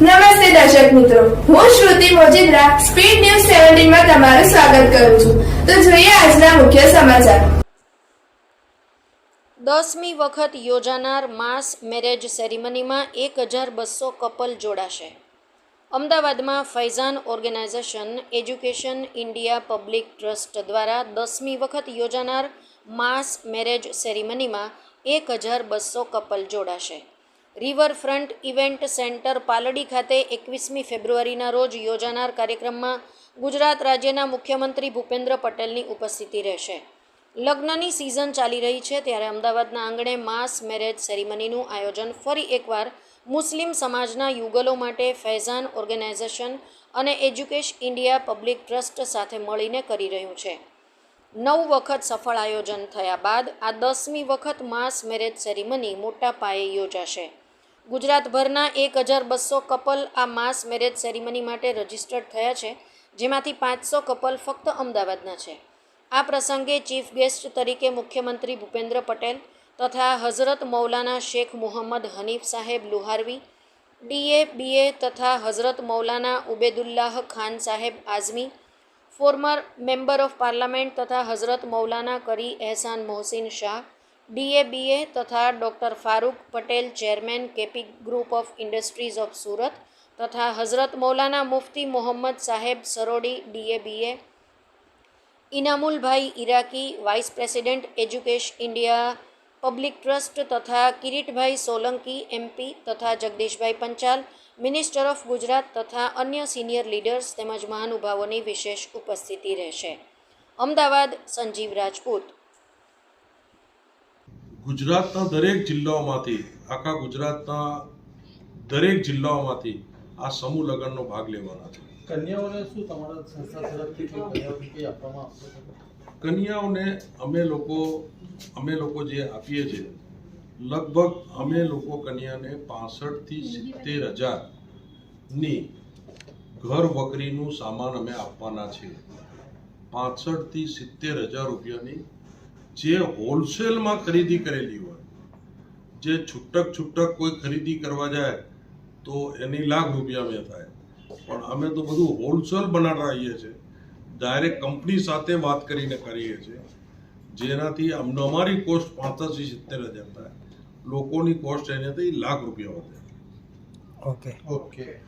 નમસ્તે દર્શક મિત્રો. હું શ્રુતિ મોજીદ્રા, સ્પીડ ન્યૂઝ સેવન્ટીનમાં તમારું સ્વાગત કરું છું. તો જોઈએ આજના મુખ્ય સમાચાર. દસમી વખત યોજાનાર માસ મેરેજ સેરેમનીમાં એક હજાર બસો કપલ જોડાશે. અમદાવાદમાં Faizan organisation, education India public trust દ્વારા દસમી વખત યોજાનાર માસ મેરેજ સેરેમનીમાં એક હજાર બસો કપલ જોડાશે. રિવરફ્રન્ટ ઇવેન્ટ સેન્ટર પાલડી ખાતે એકવીસમી ફેબ્રુઆરીના રોજ યોજાનાર કાર્યક્રમમાં ગુજરાત રાજ્યના મુખ્યમંત્રી ભૂપેન્દ્ર પટેલની ઉપસ્થિતિ રહેશે. લગ્નની સિઝન ચાલી રહી છે ત્યારે અમદાવાદના આંગણે માસ મેરેજ સેરેમનીનું આયોજન ફરી એકવાર મુસ્લિમ સમાજના યુગલો માટે ફૈઝાન ઓર્ગેનાઇઝેશન અને એજ્યુકેશ ઇન્ડિયા પબ્લિક ટ્રસ્ટ સાથે મળીને કરી રહ્યું છે. નવ વખત સફળ આયોજન થયા બાદ આ દસમી વખત માસ મેરેજ સેરેમની મોટા પાયે યોજાશે. ગુજરાતભરના એક હજાર બસો કપલ આ માસ મેરેજ સેરેમની માટે રજીસ્ટર્ડ થયા છે, જેમાંથી પાંચસો કપલ ફક્ત અમદાવાદના છે. આ પ્રસંગે ચીફ ગેસ્ટ તરીકે મુખ્યમંત્રી ભૂપેન્દ્ર પટેલ તથા હઝરત મૌલાના શેખ મુહમ્મદ હનીફ સાહેબ લુહારવી, ડીએ, બીએ તથા હઝરત Maulana Ubedullah Khan Saheb Azmi, former member of parliament તથા હઝરત મૌલાના કરી એહસાન મોહસિન શાહ ડીએબીએ તથા doctor Farooq Patel chairman KP group of industries of Surat તથા હઝરત મૌલાના મુફ્તી મોહમ્મદ સાહેબ Sarodi ડીએબીએ Inamulbhai Iraqi vice president education India, public trust તથા કિરીટભાઈ સોલંકી, એમપી તથા જગદીશભાઈ પંચાલ, મિનિસ્ટર ઓફ ગુજરાત તથા અન્ય સિનિયર લીડર્સ તેમજ મહાનુભાવોની વિશેષ ઉપસ્થિતિ રહેશે. અમદાવાદ, સંજીવ રાજપૂત. ગુજરાતના દરેક જિલ્લાઓમાંથી આખા ગુજરાતના દરેક જિલ્લાઓમાંથી આ સમૂહ લગ્નનો ભાગ લેવાના છે. કન્યાઓને શું તમારા સંસ્થા તરફથી આપવામાં કન્યાઓને અમે લોકો અમે લોકો જે આપીએ છીએ લગભગ અમે લોકો કન્યાને પાસઠથી સિત્તેર હજારની ઘર વકરીનું સામાન અમે આપવાના છીએ. પાસઠથી સિત્તેર હજાર રૂપિયાની જે હોલસેલમાં ખરીદી કરેલી હોય જે છૂટક છૂટક કોઈ ખરીદી કરવા જાય તો એની લાખ રૂપિયા મેં થાય. પણ અમે તો બધું હોલસેલ બનાવીએ છીએ. ડાયરેક્ટ કંપની સાથે વાત કરીને કરીએ છીએ. જેનાથી અમને અમારી કોસ્ટ પાંત્રીસથી સિત્તેર હજાર થાય. લોકોની કોસ્ટ એનાથી લાખ રૂપિયા વધે. Okay okay